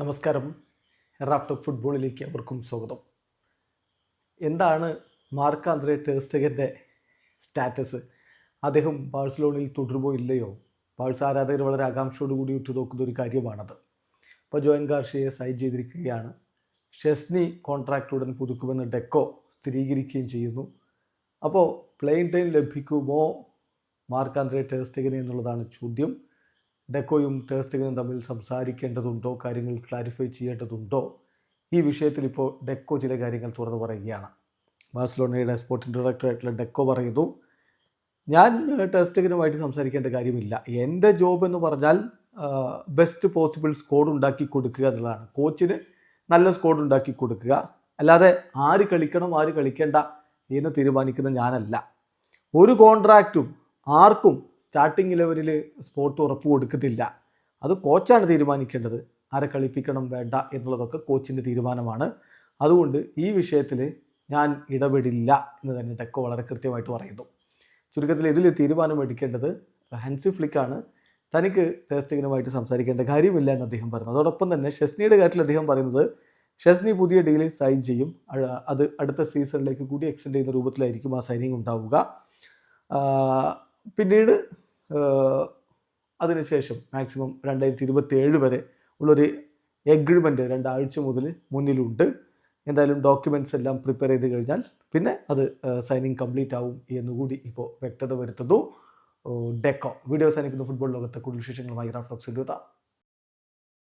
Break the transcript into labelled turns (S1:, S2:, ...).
S1: നമസ്കാരം. റാഫ്റ്റോക്ക് ഫുട്ബോളിലേക്ക് അവർക്കും സ്വാഗതം. എന്താണ് മാർക്ക് ആന്ത്രേ ടേസ്റ്റകന്റെ സ്റ്റാറ്റസ്? അദ്ദേഹം ബാഴ്സലോണിൽ തുടരുമോ ഇല്ലയോ? ബാഴ്സ ആരാധകർ വളരെ ആകാംക്ഷയോടുകൂടി ഉറ്റുനോക്കുന്ന ഒരു കാര്യമാണത്. അപ്പോൾ ജോയൻ ഗാർഷിയെ സൈൻ ചെയ്തിരിക്കുകയാണ്. ഷെസ്നി കോൺട്രാക്റ്റ് ഉടൻ പുതുക്കുമെന്ന് ഡെക്കോ സ്ഥിരീകരിക്കുകയും ചെയ്യുന്നു. അപ്പോൾ പ്ലെയിൻ ടൈം ലഭിക്കുമോ മാർക്ക് ആന്ത്രേ ടേസ്റ്റഗന് എന്നുള്ളതാണ് ചോദ്യം. ഡെക്കോയും ടേസ്റ്റിങ്ങും തമ്മിൽ സംസാരിക്കേണ്ടതുണ്ടോ? കാര്യങ്ങൾ ക്ലാരിഫൈ ചെയ്യേണ്ടതുണ്ടോ? ഈ വിഷയത്തിൽ ഇപ്പോൾ ഡെക്കോ ചില കാര്യങ്ങൾ തുറന്നു പറയുകയാണ്. ബാഴ്സലോണയുടെ സ്പോർട്ടിംഗ് ഡയറക്ടറായിട്ടുള്ള ഡെക്കോ പറയുന്നു ഞാൻ ടെസ്റ്റിങ്ങിനുമായിട്ട് സംസാരിക്കേണ്ട കാര്യമില്ല. എന്റെ ജോബ് എന്ന് പറഞ്ഞാൽ ബെസ്റ്റ് പോസിബിൾ സ്കോഡ് ഉണ്ടാക്കി കൊടുക്കുക എന്നുള്ളതാണ്. കോച്ചിന് നല്ല സ്കോഡ് ഉണ്ടാക്കി കൊടുക്കുക. അല്ലാതെ ആര് കളിക്കണം ആര് കളിക്കേണ്ട എന്ന് തീരുമാനിക്കുന്ന ഞാനല്ല. ഒരു കോൺട്രാക്റ്റും ആർക്കും സ്റ്റാർട്ടിംഗ് ലെവലിൽ സ്പോർട്ട് ഉറപ്പ് കൊടുക്കത്തില്ല. അത് കോച്ചാണ് തീരുമാനിക്കേണ്ടത്. ആരെ കളിപ്പിക്കണം വേണ്ട എന്നുള്ളതൊക്കെ കോച്ചിന്റെ തീരുമാനമാണ്. അതുകൊണ്ട് ഈ വിഷയത്തിൽ ഞാൻ ഇടപെടില്ല എന്ന് തന്നെ ടെക്കോ വളരെ കൃത്യമായിട്ട് പറയുന്നു. ചുരുക്കത്തിൽ ഇതിൽ തീരുമാനം എടുക്കേണ്ടത് ഹൻസി ഫ്ലിക്കാണ്. തനിക്ക് ടെസ്റ്റിങ്ങിനുമായിട്ട് സംസാരിക്കേണ്ട കാര്യമില്ല എന്ന് അദ്ദേഹം പറഞ്ഞു. അതോടൊപ്പം തന്നെ ഷെസ്നിയുടെ കാര്യത്തിൽ അദ്ദേഹം പറയുന്നത് ഷെസ്നി പുതിയ ഡീൽ സൈൻ ചെയ്യും. അത് അടുത്ത സീസണിലേക്ക് കൂടി എക്സ്റ്റെൻഡ് ചെയ്യുന്ന രൂപത്തിലായിരിക്കും ആ സൈനിങ് ഉണ്ടാവുക. പിന്നീട് അതിനുശേഷം മാക്സിമം രണ്ടായിരത്തി ഇരുപത്തി ഏഴ് വരെ ഉള്ളൊരു എഗ്രിമെന്റ് രണ്ടാഴ്ച മുതൽ മുന്നിലുണ്ട്. എന്തായാലും ഡോക്യുമെന്റ്സ് എല്ലാം പ്രിപ്പയർ ചെയ്ത് കഴിഞ്ഞാൽ പിന്നെ അത് സൈനിങ് കംപ്ലീറ്റ് ആവും എന്നുകൂടി ഇപ്പോൾ വ്യക്തത വരുത്തുന്നു. ഡെക്കോ. വീഡിയോ സൈനിക്കുന്ന ഫുട്ബോൾ ലോകത്തെ കൂടുതൽ വിശേഷങ്ങളുമായി റാഫ് ടോക്സ്